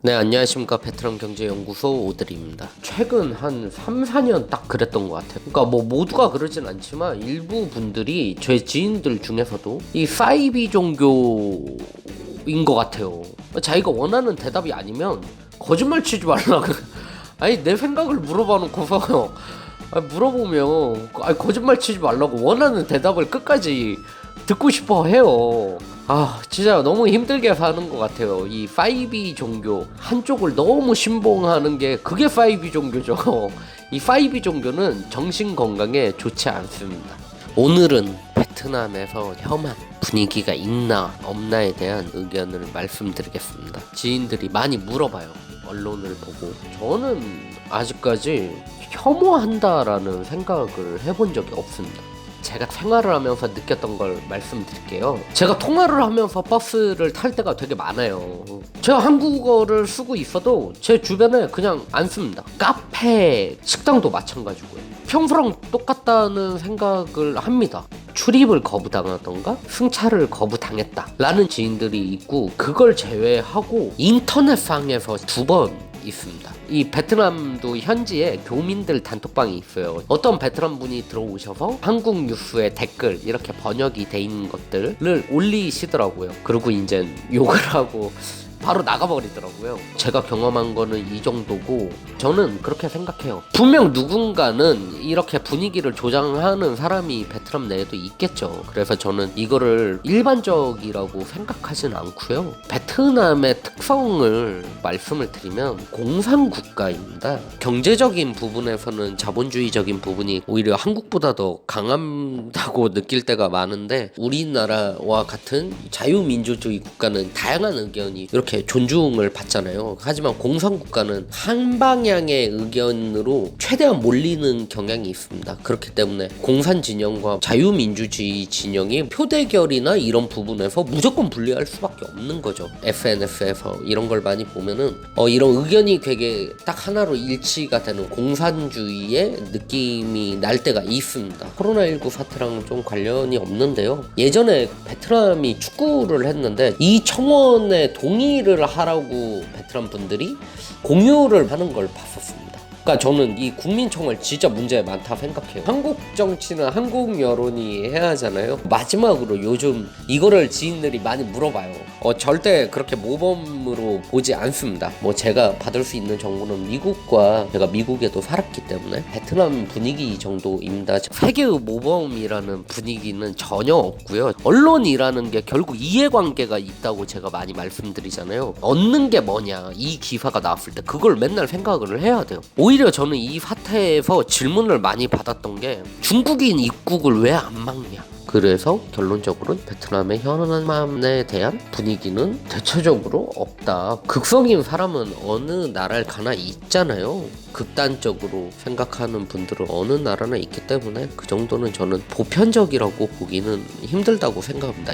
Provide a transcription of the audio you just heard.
네, 안녕하십니까. 베트남 경제연구소 오드리입니다. 최근 한 3, 4년 딱 그랬던 것 같아요. 그러니까 뭐 모두가 그러진 않지만 일부 분들이 제 지인들 중에서도 이 사이비 종교인 것 같아요. 자기가 원하는 대답이 아니면 거짓말 치지 말라고. 아니, 내 생각을 물어봐 놓고서 물어보면 아니, 거짓말 치지 말라고 원하는 대답을 끝까지 듣고 싶어 해요. 아, 진짜 너무 힘들게 사는 것 같아요. 이 5B 종교 한쪽을 너무 신봉하는 게 그게 5B 종교죠. 이 5B 종교는 정신 건강에 좋지 않습니다. 오늘은 베트남에서 혐한 분위기가 있나 없나에 대한 의견을 말씀드리겠습니다. 지인들이 많이 물어봐요. 언론을 보고 저는 아직까지 혐오한다라는 생각을 해본 적이 없습니다. 제가 생활을 하면서 느꼈던 걸 말씀드릴게요. 제가 통화를 하면서 버스를 탈 때가 되게 많아요. 제가 한국어를 쓰고 있어도 제 주변에 그냥 안 씁니다. 카페, 식당도 마찬가지고요. 평소랑 똑같다는 생각을 합니다. 출입을 거부당하던가 승차를 거부당했다 라는 지인들이 있고 그걸 제외하고 인터넷상에서 두번 있습니다. 이 베트남도 현지에 교민들 단톡방이 있어요. 어떤 베트남 분이 들어오셔서 한국 뉴스에 댓글 이렇게 번역이 돼 있는 것들을 올리시더라고요. 그리고 이제 욕을 하고 바로 나가버리더라고요. 제가 경험한 거는 이 정도고 저는 그렇게 생각해요. 분명 누군가는 이렇게 분위기를 조장하는 사람이 베트남 내에도 있겠죠. 그래서 저는 이거를 일반적이라고 생각하진 않고요. 베트남의 특성을 말씀을 드리면 공산 국가입니다. 경제적인 부분에서는 자본주의적인 부분이 오히려 한국보다 더 강하다고 느낄 때가 많은데 우리나라와 같은 자유민주주의 국가는 다양한 의견이 이렇게 존중을 받잖아요. 하지만 공산국가는 한 방향의 의견으로 최대한 몰리는 경향이 있습니다. 그렇기 때문에 공산 진영과 자유민주주의 진영이 표대결이나 이런 부분에서 무조건 분리할 수밖에 없는 거죠. SNS에서 이런 걸 많이 보면은 어, 이런 의견이 되게 딱 하나로 일치가 되는 공산주의의 느낌이 날 때가 있습니다. 코로나19 사태랑 좀 관련이 없는데요. 예전에 베트남이 축구를 했는데 이 청원에 동의 를 하라고 베트남 분들이 공유를 하는 걸 봤었습니다. 그러니까 저는 이 국민총을 진짜 문제 많다 생각해요. 한국 정치는 한국 여론이 해야 하잖아요. 마지막으로 요즘 이거를 지인들이 많이 물어봐요. 어, 절대 그렇게 모범으로 보지 않습니다. 뭐 제가 받을 수 있는 정보는 미국과 제가 미국에도 살았기 때문에 베트남 분위기 정도입니다. 세계의 모범이라는 분위기는 전혀 없고요. 언론이라는 게 결국 이해관계가 있다고 제가 많이 말씀드리잖아요. 얻는 게 뭐냐 이 기사가 나왔을 때 그걸 맨날 생각을 해야 돼요. 오히려 저는 이 사태에서 질문을 많이 받았던 게 중국인 입국을 왜 안 막냐. 그래서 결론적으로는 베트남의 현안에 대한 분위기는 대체적으로 없다. 극성인 사람은 어느 나라를 가나 있잖아요. 극단적으로 생각하는 분들은 어느 나라나 있기 때문에 그 정도는 저는 보편적이라고 보기는 힘들다고 생각합니다.